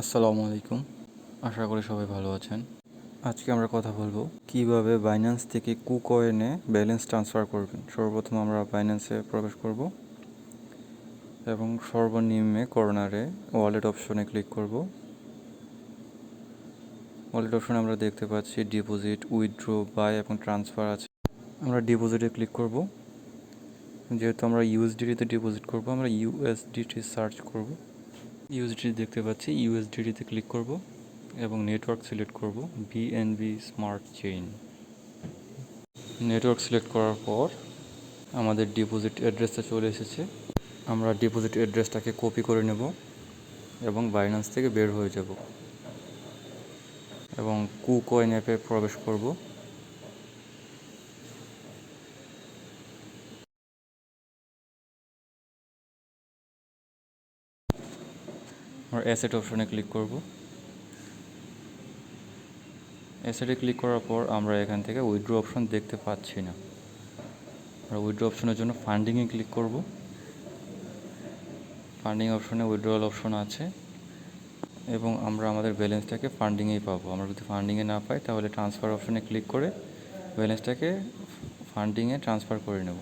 আসসালামু আলাইকুম। আশা করি সবাই ভালো আছেন। আজকে আমরা কথা বলব কীভাবে বাইন্যান্স থেকে কুকয়েনে ব্যালেন্স ট্রান্সফার করবেন। সর্বপ্রথম আমরা বাইন্যান্সে প্রবেশ করব এবং সর্বনিম্নে কর্নারে ওয়ালেট অপশনে ক্লিক করব। ওয়ালেট অপশনে আমরা দেখতে পাচ্ছি ডিপোজিট উইথড্র বাই এবং ট্রান্সফার আছে। আমরা ডিপোজিটে ক্লিক করব। যেহেতু আমরা ইউএসডিটিতে ডিপোজিট করব, আমরা ইউএসডিটি সার্চ করব। ইউএসডি দেখতে পাচ্ছি ইউএসডিটিতে ক্লিক করব এবং নেটওয়ার্ক সিলেক্ট করব BNB smart chain network select করার পর আমাদের ডিপোজিট অ্যাড্রেসটা চলে এসেছে। আমরা ডিপোজিট অ্যাড্রেসটাকে কপি করে নেব এবং বাইন্যান্স থেকে বের হয়ে যাব। এবং কু কয়েন অ্যাপে প্রবেশ করব। আমরা অ্যাসেট অপশনে ক্লিক করব। অ্যাসেটে ক্লিক করার পর আমরা এখান থেকে উইথড্র অপশন দেখতে পাচ্ছি না। আমরা উইথড্র অপশনের জন্য ফান্ডিংয়ে ক্লিক করব। ফান্ডিং অপশনে উইথড্রয়াল অপশন আছে এবং আমরা আমাদের ব্যালেন্সটাকে ফান্ডিংয়েই পাবো। আমরা যদি ফান্ডিংয়ে না পাই, তাহলে ট্রান্সফার অপশনে ক্লিক করে ব্যালেন্সটাকে ফান্ডিংয়ে ট্রান্সফার করে নেব।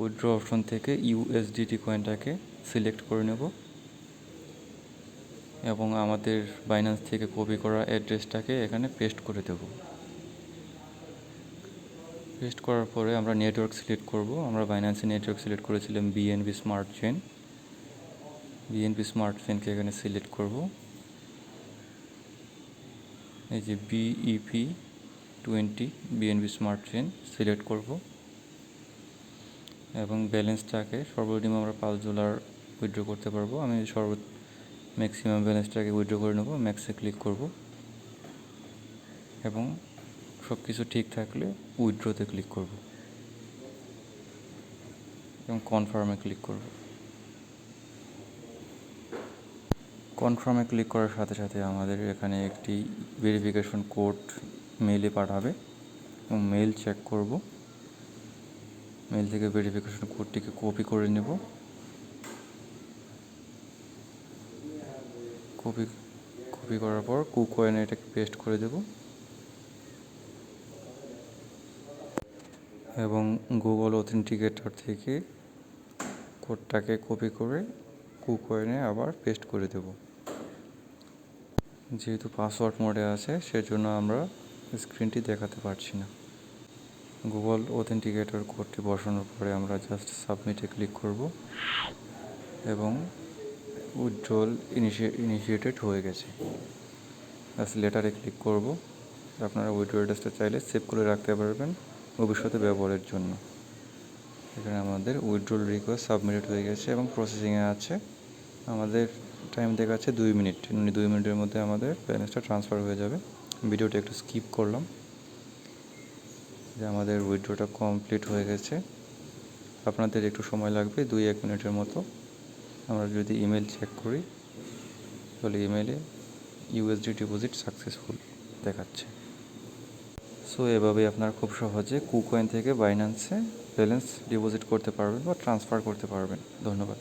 উইথড্র অপশন থেকে ইউএসডিটি কয়েনটাকে সিলেক্ট করে নেব। এবং আমাদের বাইন্যান্স থেকে কপি করা অ্যাড্রেসটাকে এখানে পেস্ট করে দেব। পেস্ট করার পরে আমরা নেটওয়ার্ক সিলেক্ট করব। আমরা বাইন্যান্সে নেটওয়ার্ক সিলেক্ট করেছিলাম BNB smart chain BNP smart চেনকে এখানে সিলেক্ট করব। এই যে BEP twenty BNB smart chain select করব। এবং ব্যালেন্সটাকে সর্বনিম্ন আমরা পাঁচ ডলার উইথড্র করতে পারব। আমি সর্ব ম্যাক্সিমাম ব্যালেন্সটাকে উইথড্র করে নেব ম্যাক্সে ক্লিক করব। এবং সব কিছু ঠিক থাকলে উইথড্রোতে ক্লিক করব। এবং কনফার্মে ক্লিক করব। কনফার্মে ক্লিক করার সাথে সাথে আমাদের এখানে একটি ভেরিফিকেশন কোড মেইলে পাঠাবে। এবং মেল চেক করব। মেল থেকে ভেরিফিকেশন কোডটিকে কপি করে নেব। কপি কপি করার পর কুকয়েনে এটাকে পেস্ট করে দেব। এবং গুগল অথেন্টিকেটর থেকে কোডটাকে কপি করে কুকয়েনে আবার পেস্ট করে দেব। যেহেতু পাসওয়ার্ড মোডে আছে, সেজন্য আমরা স্ক্রিনটি দেখাতে পারছি না। গুগল অথেন্টিকেটর কোডটি বসানোর পরে আমরা জাস্ট সাবমিটে ক্লিক করব। এবং উজ্জ্বল ইনিশিয়েটেড হয়ে গেছে। ব্যাস লেটারে ক্লিক করব। আপনারা উইড্রো অ্যাড্রেসটা চাইলে সেভ করে রাখতে পারবেন ভবিষ্যতে ব্যবহারের জন্য। এখানে আমাদের উইড্রোল রিকোয়েস্ট সাবমিটেড হয়ে গেছে এবং প্রসেসিংয়ে আছে। আমাদের টাইম দেখাচ্ছে দুই মিনিট মানে দুই মিনিটের মধ্যে আমাদের ব্যালেন্সটা ট্রান্সফার হয়ে যাবে। ভিডিওটা একটু স্কিপ করলাম। যে আমাদের উইড্রোটা কমপ্লিট হয়ে গেছে। আপনাদের একটু সময় লাগবে দুই এক মিনিটের মতো। আমরা যদি ইমেল চেক করি, তাহলে ইমেলে ইউএসডি ডিপোজিট সাকসেসফুল দেখাচ্ছে। সো এভাবে আপনার খুব সহজে কুকয়েন থেকে বাইন্যান্সে ব্যালেন্স ডিপোজিট করতে পারবেন বা ট্রান্সফার করতে পারবেন। ধন্যবাদ।